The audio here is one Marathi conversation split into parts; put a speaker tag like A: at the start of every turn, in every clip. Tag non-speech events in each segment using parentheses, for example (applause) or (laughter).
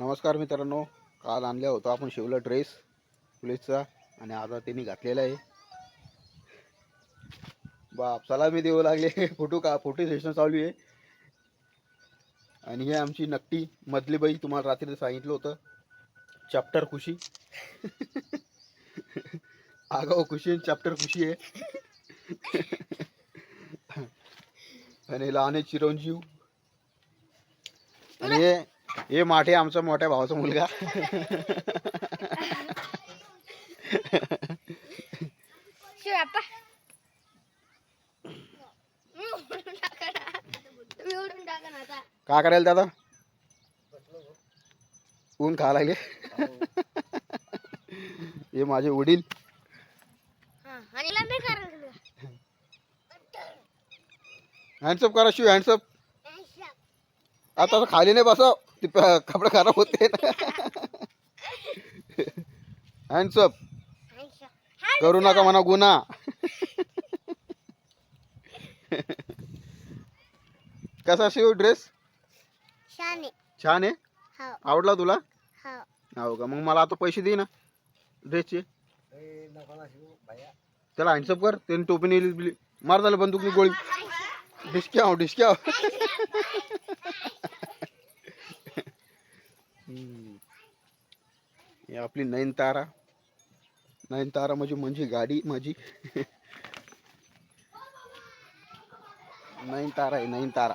A: नमस्कार मित्रांनो काल आणला होता आपण शिवला ड्रेस पोलीसचा आणि आता त्यांनी घातलेला आहे. बाप चला मी देऊ लागले. (laughs) फोटो का फोटो सेशन चालू आहे. आणि हे आमची नक्की मधली बाई तुम्हाला रात्री सांगितलं होतं. चॅप्टर खुशी. (laughs) आगाव खुशी चॅप्टर खुशी आहे. (laughs) आणि लहान आहे चिरंजीव. आणि हे हे माठे आमचा मोठ्या भावाचा मुलगा. का करायला दादा? ऊन खा लागले. हे माझे वडील.
B: करा
A: हँडसअप करा शिव हँडसअप आता खाली नाही बसाव. ते कपडे खराब होते हँडसअप करू नका म्हणा गुन्हा. कसा शिव ड्रेस
B: छान आहे. हो.
A: आवडला तुला?
B: हो.
A: हो का? मग मला आता पैसे दे ना ड्रेसचे त्याला हँडसअप कर. त्याने टोपी नेली मार झालं बंदूकनी गोळी. डिस्क्याव डिस्क्याव (laughs) (laughs) ही आपली नयनतारा. नयनतारा म्हणजे म्हणजे गाडी माझी. नयनतारा आहे नयनतारा.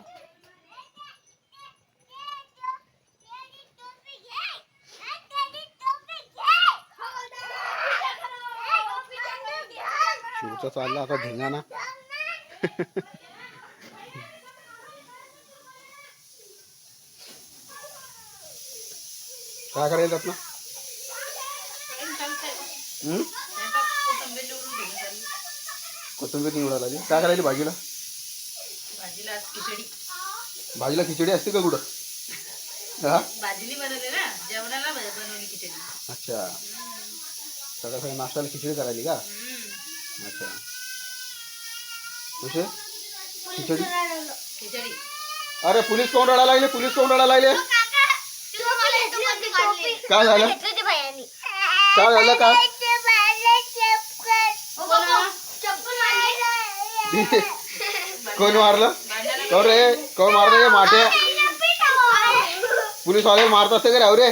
A: शिवचा चालला आता धिंगाणा. काय करायला ना? कोथिंबीर निवडा लागली. काय करायली भाजीला?
C: भाजीला आज खिचडी
A: भाजीला खिचडी असते का कुठं? हा?
C: भाजीली बनवली ना. जेवणाला ब- बनवली खिचडी.
A: अच्छा. सगळं सगळं नाश्त्याला खिचडी करायली का. अच्छा. कसे खिचडी?
C: खिचडी.
A: अरे पोलीस कोण रडायला लागले? पोलीस कोण रडायला लागले? काय झालं? काय झालं काय? कोण मारलं कोण रे? कोण मारलं हे? माटे पोलीस वाले मारता से का रे रे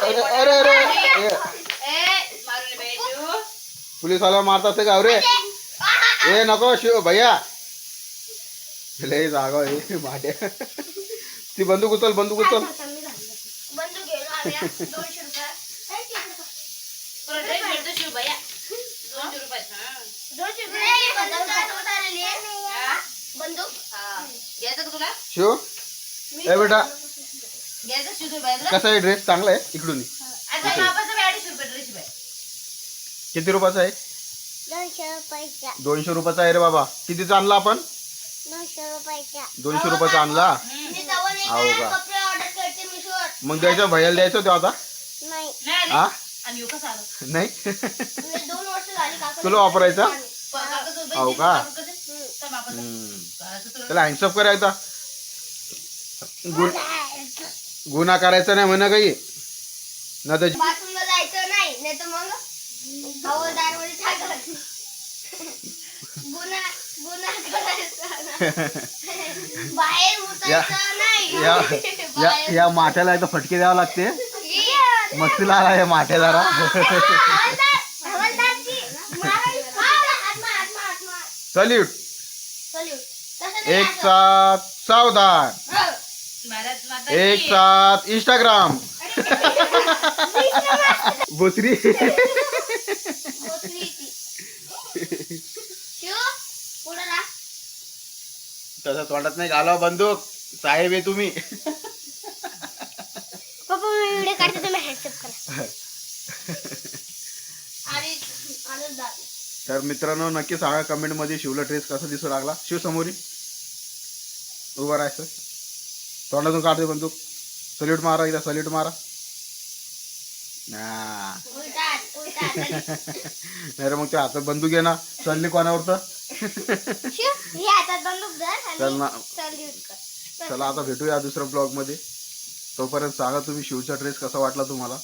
A: अरे अरे अरे। पोलीस वाला मारत असते का ए नको शिव भैया। लय जागा आहे माटे (laughs) ती बंदूक उचल बंदूक उचल
B: बंदूक
C: घ्यायचं का तुला?
A: शिव? ए बेटा.
C: घ्यायचं
A: कसा आहे ड्रेस चांगला आहे इकडून. ये.
C: आता बापाचं बी अडीचशे रुपये ड्रेस आहे.
A: किती रुपयाचा आहे?
B: दोनशे
A: रुपयाचा. आहे रे बाबा. कितीचा आणला आपण?
B: दोनशे
A: रुपयाचा. आणला?
B: मी जाऊन एक
A: हो का?
B: कपडे ऑर्डर करते मीशोवर
A: मग द्यायचं? भैयाला द्यायचं ते आता?
B: नाही.
C: नाही
A: हा?
C: आली. आणि ह्यो कसा आला?
A: नाही?
B: दोन वर्ष झाली काका
A: तुला वापरायचा हो का? त्याला हँडसअप करायचा गुन गुन्हा करायचा नाही म्हणा काही. ना तर
B: बाथरूमला जायचं नाही नाही तर मग हवादारमध्ये टाकायचं. गुन्हा गुन्हा करायचा नाही. बाहेर
A: या
B: उठायचं नाही.
A: या या या माठ्याला एकदा फटके द्यावं लागते.
B: ये.
A: मस्तीला आला या माठ्या जरा. एक
B: असं.
A: साथ सावधान.
B: हो.
C: भारत माता
A: एक. साथ इंस्टाग्राम
B: राहा.
A: तसं तोंडात नाही. घालवा बंदूक. साहेब आहे तुम्ही.
B: व्हिडिओ काढते करा. (laughs)
A: तर मित्रांनो नक्की सांगा कमेंटमध्ये शिवला ड्रेस कसा दिसू लागला. शिव समोरी. उभा राहायचं तोंडातून काढते बंदूक सल्यूट मारा एकदा सल्यूट मारा. (laughs) नाही रे मग ते हातात बंदूक आहे ना चालली कोणावर तर चल ना.
B: चल
A: आता भेटूया दुसऱ्या ब्लॉगमध्ये तोपर्यंत सांगा तुम्ही शिवचा ड्रेस कसा वाटला तुम्हाला?